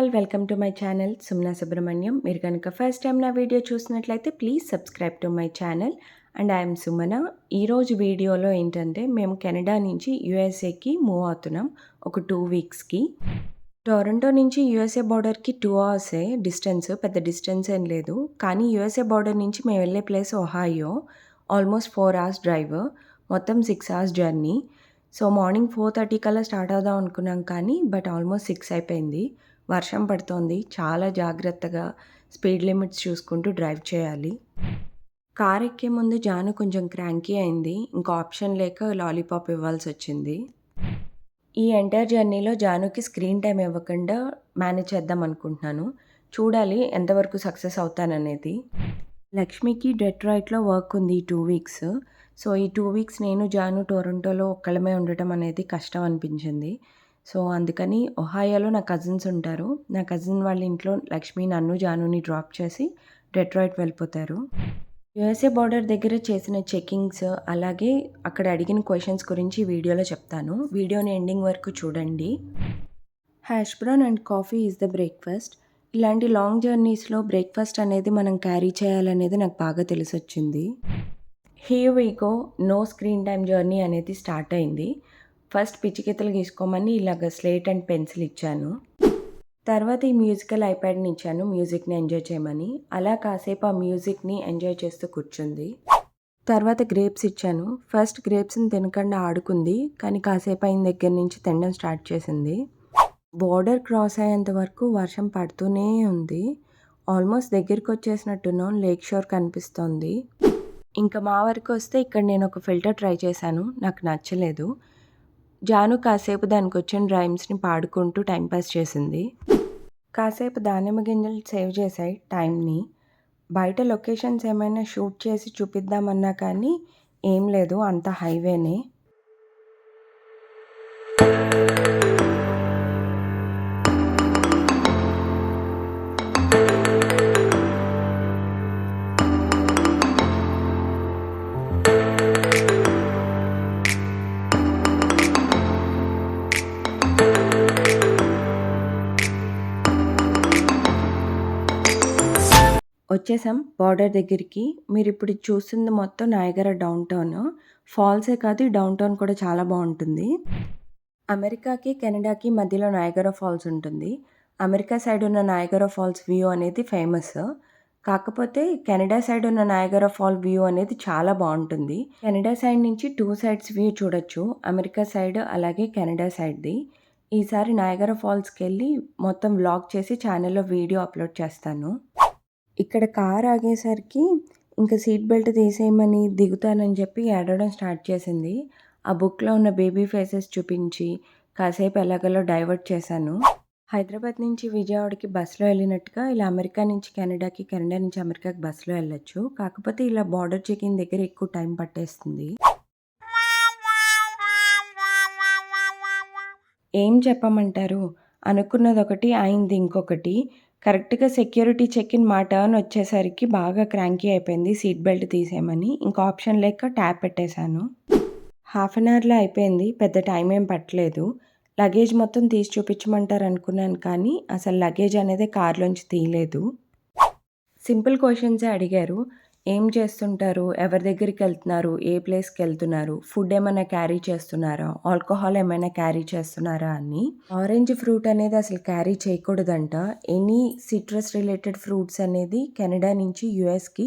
All welcome to my channel Sumna Subrahmanyam. మీరు కనుక first time నా వీడియో చూసినట్లయితే please subscribe to my channel. And I'm Sumana. ఈరోజు వీడియోలో ఏంటంటే మేము కెనడా నుంచి యూఎస్ఏకి మూవ్ అవుతున్నాం ఒక టూ వీక్స్కి. టొరంటో నుంచి యూఎస్ఏ బార్డర్కి టూ అవర్సే డిస్టెన్స్ పెద్ద డిస్టెన్స్ ఏం లేదు. కానీ యూఎస్ఏ బార్డర్ నుంచి మేము వెళ్ళే place Ohio almost four hours drive మొత్తం six hours journey. So morning four thirty కల్లా స్టార్ట్ అవుదాం అనుకున్నాం కానీ బట్ ఆల్మోస్ట్ సిక్స్ అయిపోయింది. వర్షం పడుతోంది. చాలా జాగ్రత్తగా స్పీడ్ లిమిట్స్ చూసుకుంటూ డ్రైవ్ చేయాలి. కార్ ఎక్కే ముందు జాను కొంచెం క్రాంకీ అయింది. ఇంకా ఆప్షన్ లేక లాలీపాప్ ఇవ్వాల్సి వచ్చింది. ఈ ఎంటైర్ జర్నీలో జానుకి స్క్రీన్ టైం ఇవ్వకుండా మేనేజ్ చేద్దాం అనుకుంటున్నాను. చూడాలి ఎంతవరకు సక్సెస్ అవుతాననేది. లక్ష్మికి డెట్రాయిట్లో వర్క్ ఉంది ఈ టూ వీక్స్. సో ఈ టూ వీక్స్ నేను జాను టొరంటోలో ఒక్కళ్ళమే ఉండటం అనేది కష్టం అనిపించింది. సో అందుకని ఒహాయోలో నా కజిన్స్ ఉంటారు. నా కజిన్ వాళ్ళ ఇంట్లో లక్ష్మి నన్ను జానుని డ్రాప్ చేసి డెట్రాయిట్ వెళ్ళిపోతారు. యుఎస్ఏ బార్డర్ దగ్గర చేసిన చెకింగ్స్ అలాగే అక్కడ అడిగిన క్వశ్చన్స్ గురించి వీడియోలో చెప్తాను. వీడియోని ఎండింగ్ వరకు చూడండి. Hash brown and coffee is the breakfast. ఇలాంటి లాంగ్ జర్నీస్లో బ్రేక్ఫాస్ట్ అనేది మనం క్యారీ చేయాలనేది నాకు బాగా తెలిసొచ్చింది. హీ వీకో నో స్క్రీన్ టైం జర్నీ అనేది స్టార్ట్ అయింది. ఫస్ట్ పిచ్చికెత్తలు గీసుకోమని ఇలాగ స్లేట్ అండ్ పెన్సిల్ ఇచ్చాను. తర్వాత ఈ మ్యూజికల్ ఐప్యాడ్ని ఇచ్చాను మ్యూజిక్ని ఎంజాయ్ చేయమని. అలా కాసేపు ఆ మ్యూజిక్ని ఎంజాయ్ చేస్తూ కూర్చుంది. తర్వాత గ్రేప్స్ ఇచ్చాను. ఫస్ట్ గ్రేప్స్ని తినకుండా ఆడుకుంది కానీ కాసేపు అయిన దగ్గర నుంచి తినడం స్టార్ట్ చేసింది. బోర్డర్ క్రాస్ అయ్యేంత వరకు వర్షం పడుతూనే ఉంది. ఆల్మోస్ట్ దగ్గరికి వచ్చేసినట్టున్నాం లేక్ షోర్ కనిపిస్తోంది. ఇంకా మా వరకు వస్తే ఇక్కడ నేను ఒక ఫిల్టర్ ట్రై చేశాను. నాకు నచ్చలేదు. జాను కాసేపు దానికి వచ్చిన రైమ్స్ని పాడుకుంటూ టైంపాస్ చేసింది. కాసేపు దానిమ్మ గింజలు సేవ్ చేశాయి టైంని బయట లొకేషన్స్ ఏమైనా షూట్ చేసి చూపిద్దామన్నా కానీ ఏం లేదు అంత హైవేనే. వచ్చేసాం బార్డర్ దగ్గరికి. మీరు ఇప్పుడు చూస్తుంది మొత్తం నాయగర డౌన్ టౌన్ ఫాల్సే కాదు డౌన్ టౌన్ కూడా చాలా బాగుంటుంది. అమెరికాకి కెనడాకి మధ్యలో నాయగర ఫాల్స్ ఉంటుంది. అమెరికా సైడ్ ఉన్న నాయగర ఫాల్స్ వ్యూ అనేది ఫేమస్ కాకపోతే కెనడా సైడ్ ఉన్న నాయగర ఫాల్ వ్యూ అనేది చాలా బాగుంటుంది. కెనడా సైడ్ నుంచి టూ సైడ్స్ వ్యూ చూడొచ్చు. అమెరికా సైడ్ అలాగే కెనడా సైడ్ది ఈసారి నాయగర ఫాల్స్కి వెళ్ళి మొత్తం వ్లాగ్ చేసి ఛానల్లో వీడియో అప్లోడ్ చేస్తాను. ఇక్కడ కార్ ఆగేసరికి ఇంకా సీట్ బెల్ట్ తీసేయమని దిగుతానని చెప్పి ఏడవడం స్టార్ట్ చేసింది. ఆ బుక్లో ఉన్న బేబీ ఫేసెస్ చూపించి కాసేపు ఎలాగలో డైవర్ట్ చేశాను. హైదరాబాద్ నుంచి విజయవాడకి బస్సులో వెళ్ళినట్టుగా ఇలా అమెరికా నుంచి కెనడాకి కెనడా నుంచి అమెరికాకి బస్సులో వెళ్ళొచ్చు. కాకపోతే ఇలా బార్డర్ చెకింగ్ దగ్గర ఎక్కువ టైం పట్టేస్తుంది. ఏం చెప్పమంటారు? అనుకున్నది ఒకటి అయింది ఇంకొకటి. కరెక్ట్గా సెక్యూరిటీ చెక్ ఇన్ మా టర్న్ వచ్చేసరికి బాగా క్రాంకీ అయిపోయింది సీట్ బెల్ట్ తీసేయమని. ఇంకా ఆప్షన్ లేక ట్యాప్ పెట్టేశాను. హాఫ్ అన్ అవర్లో అయిపోయింది. పెద్ద టైం ఏం పట్టలేదు. లగేజ్ మొత్తం తీసి చూపించమంటారు అనుకున్నాను కానీ అసలు లగేజ్ అనేది కార్లోంచి తీయలేదు. సింపుల్ క్వశ్చన్సే అడిగారు. ఏం చేస్తుంటారు? ఎవరి దగ్గరికి వెళ్తున్నారు? ఏ ప్లేస్కి వెళ్తున్నారు? ఫుడ్ ఏమైనా క్యారీ చేస్తున్నారా? ఆల్కహాల్ ఏమైనా క్యారీ చేస్తున్నారా అని. ఆరెంజ్ ఫ్రూట్ అనేది అసలు క్యారీ చేయకూడదంట. ఎనీ సిట్రస్ రిలేటెడ్ ఫ్రూట్స్ అనేది కెనడా నుంచి యుఎస్కి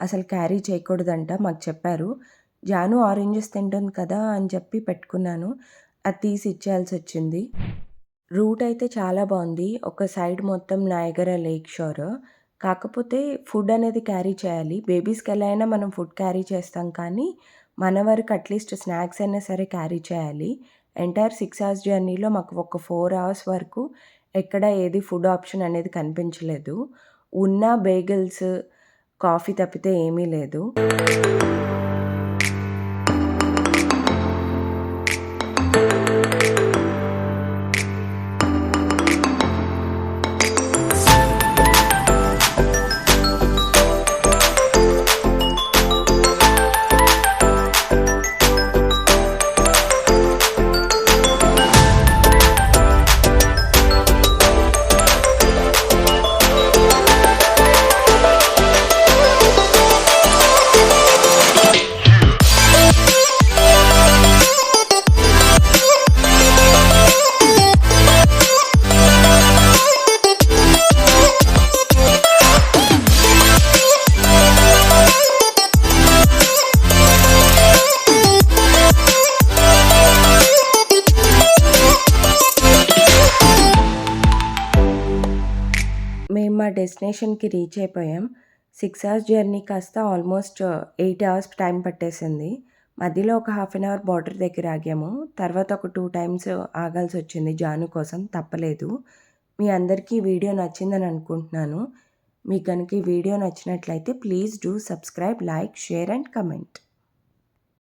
అసలు క్యారీ చేయకూడదంట మాకు చెప్పారు. జాను ఆరెంజెస్ తింటుంది కదా అని చెప్పి పెట్టుకున్నాను. అది తీసి ఇచ్చేయాల్సి వచ్చింది. రూట్ అయితే చాలా బాగుంది. ఒక సైడ్ మొత్తం నాయగర లేక్ షోర్. కాకపోతే ఫుడ్ అనేది క్యారీ చేయాలి. బేబీస్కి ఎలా అయినా మనం ఫుడ్ క్యారీ చేస్తాం కానీ మన వరకు అట్లీస్ట్ స్నాక్స్ అయినా సరే క్యారీ చేయాలి. ఎంటైర్ సిక్స్ అవర్స్ జర్నీలో మాకు ఒక ఫోర్ అవర్స్ వరకు ఎక్కడ ఏది ఫుడ్ ఆప్షన్ అనేది కనిపించలేదు. ఉన్న బేగల్స్ కాఫీ తప్పితే ఏమీ లేదు. మేము మా డెస్టినేషన్‌కి రీచ్ అయిపోయాం. సిక్స్ అవర్స్ జర్నీ కాస్త ఆల్మోస్ట్ ఎయిట్ అవర్స్ టైం పట్టేసింది. మధ్యలో ఒక హాఫ్ అన్ అవర్ బార్డర్ దగ్గర ఆగాము. తర్వాత ఒక టూ టైమ్స్ ఆగాల్సి వచ్చింది జాను కోసం తప్పలేదు. మీ అందరికీ వీడియో నచ్చిందని అనుకుంటున్నాను. మీకు కనుక ఈ వీడియో నచ్చినట్లయితే please do subscribe, like, share and comment.